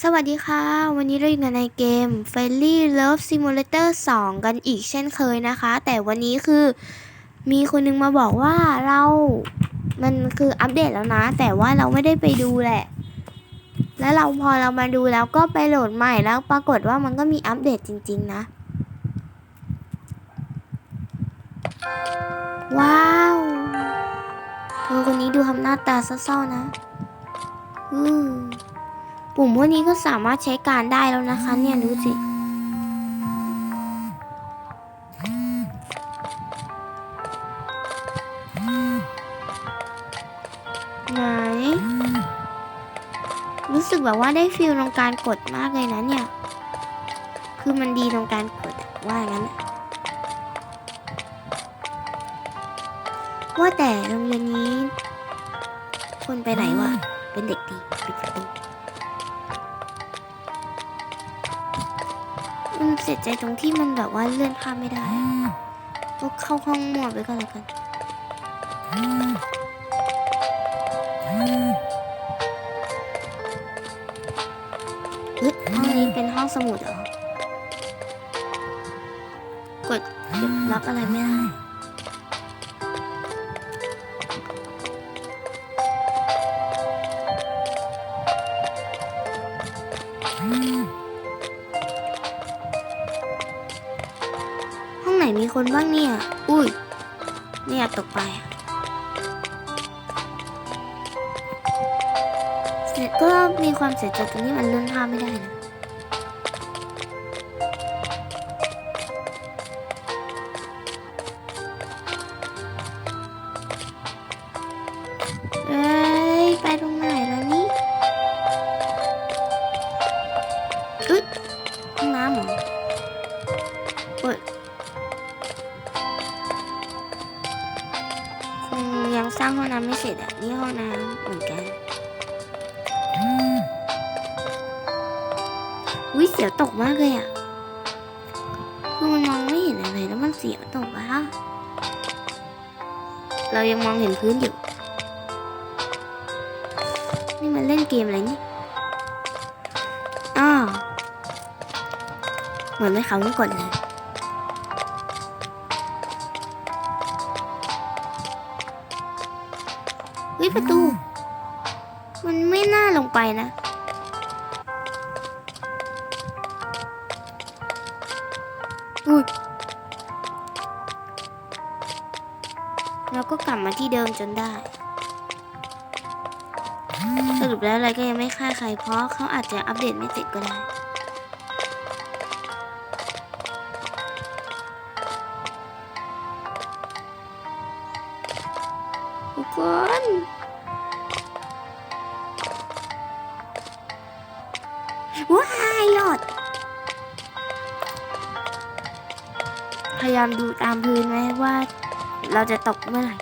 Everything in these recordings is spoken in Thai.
สวัสดีค่ะ วันนี้เราอยู่นในเกม f a i r y Love Simulator 2 กันอีกเช่นเคยนะคะ แต่วันนี้คือมีคนนึงมาบอกว่าเรา มันคืออัปเดตแล้วนะ แต่ว่าเราไม่ได้ไปดูแหละ แล้วเราพอเรามาดูแล้วก็ไปโหลดใหม่แล้วปรากฏว่ามันก็มีอัปเดตจริง ๆ นะ ว้าวเธอคนนี้ดูทำหน้าตาเศร้าๆนะ อือ ปุ่มพวกนี้ก็สามารถใช้การได้แล้วนะคะ เนี่ยดูสิไหนรู้สึกแบบว่าได้ฟิลตรงการกดมากเลยนะเนี่ย คือมันดีตรงการกดว่าอย่างนั้นว่าแต่โรงเรียนนี้ คนไปไหนวะเป็นเด็กดีปิดประตู มันเสียใจตรงที่มันแบบว่าเลื่อนภาพไม่ได้อะก็เข้าห้องหมวดไปก่อนแล้วกันเฮ้ยห้องนี้เป็นห้องสมุดเหรอ กดเก็บรับอะไรไม่ได้ คนบ้างเนี่ย อุ้ยไม่อยากตกไปอะเสร็จก็มีความเสียใจตรงที่มันเลื่อนภาพไม่ได้นะเอ้ย เสร็จอะนี่ห้องน้ำเหมือนกันวิเสียวตกมากเลยอะคือมันมองไม่เห็นอะไรแล้วมันเสียวตกอะเรายังมองเห็นพื้นอยู่ นี่มันเล่นเกมอะไรนี่อ้าวเหมือนไม่เขาไม่กดเลย ฮ้ยประตู มันไม่น่าลงไปนะ อุ้ยแล้วก็กลับมาที่เดิมจนได้ สรุปแล้วอะไรก็ยังไม่ฆ่าใครเพราะเขาอาจจะอัปเดตไม่เสร็จก็ได้ คนว้ายหลอด พยายามดูตามพื้นไว้ว่าเราจะตกเมื่อไหร่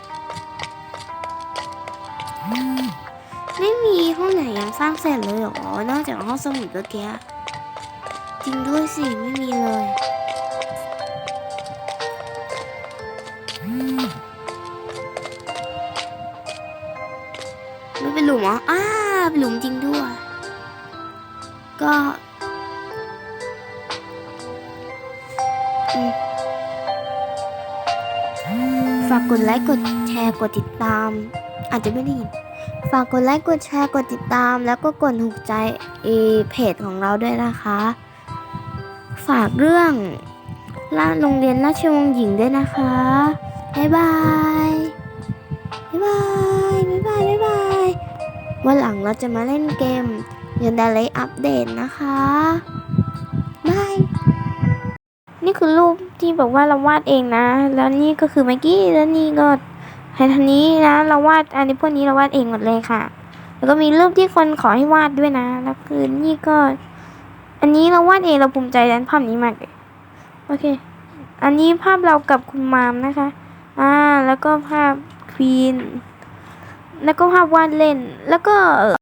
ไม่มีห้องไหนยังสร้างเสร็จเลยหรอ นอกจากห้องสมุดเมื่อกี้ จริงด้วยสิ ไม่มีเลย ไม่เป็นหลุมเหรอ อ้าเป็นหลุมจริงด้วย ก็ฝากกดไลค์กดแชร์กดติดตาม อาจจะไม่ได้ยินฝากกดไลค์กดแชร์กดติดตาม แล้วก็กดถูกใจเอเพจของเราด้วยนะคะ ฝากเรื่องล่าโรงเรียนราชวงศ์หญิงด้วยนะคะ บ๊ายบาย บ๊ายบาย วันหลังเราจะมาเล่นเกมยันดาเลอัปเดตนะคะบายนี่คือรูปที่บอกว่าเราวาดเองนะ แล้วนี่ก็คือเมื่อกี้แล้วนี่ก็ไฮทันนี้นะ เราวาดอันนี้พวกนี้เราวาดเองหมดเลยค่ะ แล้วก็มีรูปที่คนขอให้วาดด้วยนะ แล้วคือนี่ก็ อันนี้เราวาดเองเราภูมิใจในภาพนี้มากเลยโอเค อันนี้ภาพเรากับคุณมามนะคะ อ่า แล้วก็ภาพควีน แล้วก็ภาพวาดเล่น แล้วก็